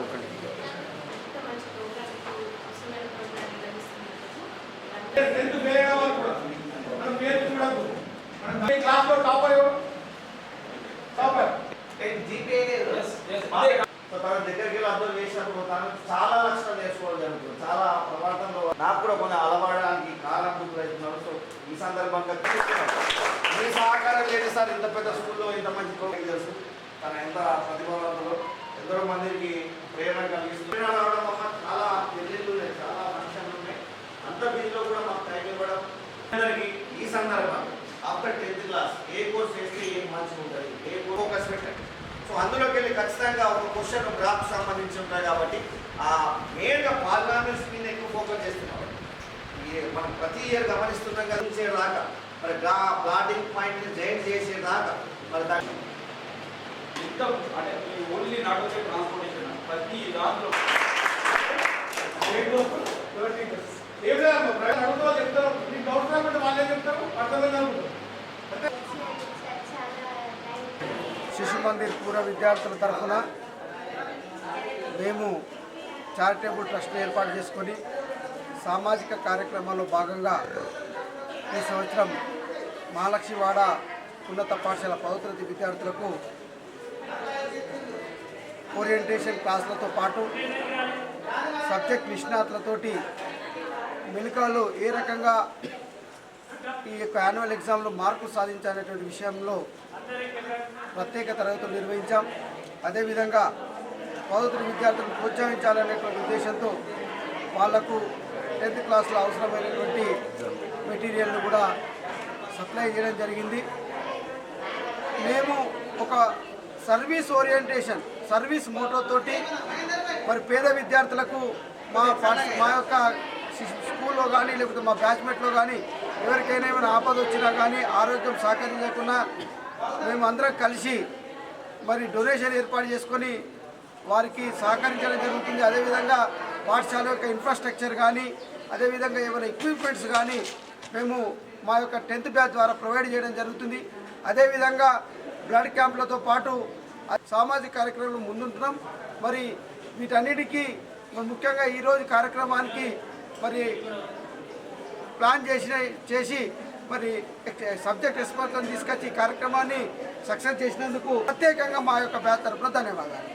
ఒకటి ఇంత కూడా మనం పేరు చూడద్దు మనం క్లాస్లో టాపర్ ఎవరు టాపర్ తన దగ్గరికి వెళ్ళి అర్థం చేసినప్పుడు తను చాలా లక్షణాలు నేర్చుకోవడం జరుగుతుంది చాలా ప్రవర్తనలో నాకు కూడా కొన్ని అలవాడడానికి కాలం అవుతున్నారు సో ఈ సందర్భంగా మీ సహకారం లేదు సార్ ఇంత పెద్ద స్కూల్లో ఇంత మంచి ప్రోగ్రామ్ తెలుసు తన ఎంత ప్రతిభ ఇద్దరు మందికి ప్రేరణ కలిగిస్తుంది రావడం వల్ల చాలా పెళ్ళిళ్ళు ఉన్నాయి, చాలా ఫంక్షన్లు ఉన్నాయి. అంత బిజీలో కూడా మాకు టైం ఇవ్వడం. అందరికీ ఈ సందర్భంలో ఆఫ్టర్ టెన్త్ క్లాస్ ఏ కోర్స్ చేస్తే ఏం మంచిగా ఉంటుంది ఏ ఫోకస్ పెట్టండి. సో అందులోకి వెళ్ళి ఖచ్చితంగా ఒక క్వశ్చన్ గ్రాఫ్ సంబంధించి ఉంటాయి కాబట్టి ఆ మెయిన్గా పార్లమెంట్స్ మీద ఎక్కువ ఫోకస్ చేస్తున్నాం. మనం ప్రతి ఇయర్ గమనిస్తున్నాం కదా చేసేదాకా మరి గా ప్లాటింగ్ పాయింట్ జైన్ చేసేదాకా మరి దాన్ని ఇంత అంటే ఈ ఓన్లీ నాట్ ఓన్లీ ట్రాన్స్పోర్టేషన్ ప్రతి దాంట్లో. ఏం లేదు చెప్తారు. మీకు వాళ్ళే చెప్తారు? శిశు మందిర్ పూర్వ విద్యార్థుల తరఫున మేము చారిటబుల్ ట్రస్ట్ ఏర్పాటు చేసుకొని సామాజిక కార్యక్రమాల్లో భాగంగా ఈ సంవత్సరం మహాలక్ష్మివాడ ఉన్నత పాఠశాల పౌత్రతి విద్యార్థులకు ఓరియంటేషన్ క్లాసులతో పాటు సబ్జెక్ట్ నిష్ణాతులతోటి మెలికలు ఏ రకంగా ఈ యొక్క యాన్యువల్ ఎగ్జామ్లో మార్కులు సాధించాలనేటువంటి విషయంలో ప్రత్యేక తరగతులు నిర్వహించాం. అదేవిధంగా పదవతర విద్యార్థులను ప్రోత్సహించాలనేటువంటి ఉద్దేశంతో వాళ్ళకు టెన్త్ క్లాస్లో అవసరమైనటువంటి మెటీరియల్ను కూడా సప్లై చేయడం జరిగింది. మేము ఒక సర్వీస్ ఓరియంటేషన్ సర్వీస్ మోటోతోటి మరి పేద విద్యార్థులకు మా మా యొక్క స్కూల్లో కానీ లేకపోతే మా బ్యాచ్మేట్లో కానీ ఎవరికైనా ఏమైనా ఆపద వచ్చినా కానీ ఆరోగ్యం సహకరించకుండా మేము అందరం కలిసి మరి డొనేషన్ ఏర్పాటు చేసుకొని వారికి సహకరించడం జరుగుతుంది. అదేవిధంగా పాఠశాల యొక్క ఇన్ఫ్రాస్ట్రక్చర్ కానీ అదేవిధంగా ఏమైనా ఎక్విప్మెంట్స్ కానీ మేము మా యొక్క టెన్త్ బ్యాచ్ ద్వారా ప్రొవైడ్ చేయడం జరుగుతుంది. అదేవిధంగా బ్లడ్ క్యాంపులతో పాటు సామాజిక కార్యక్రమంలో ముందుంటున్నాం. మరి వీటన్నిటికీ ముఖ్యంగా ఈరోజు కార్యక్రమానికి మరి ప్లాన్ చేసిన చేసి మరి సబ్జెక్ట్ ఎక్స్పర్ట్లను తీసుకొచ్చి ఈ కార్యక్రమాన్ని సక్సెస్ చేసినందుకు ప్రత్యేకంగా మా యొక్క బ్యాచ్ తరఫున ధన్యవాదాలు.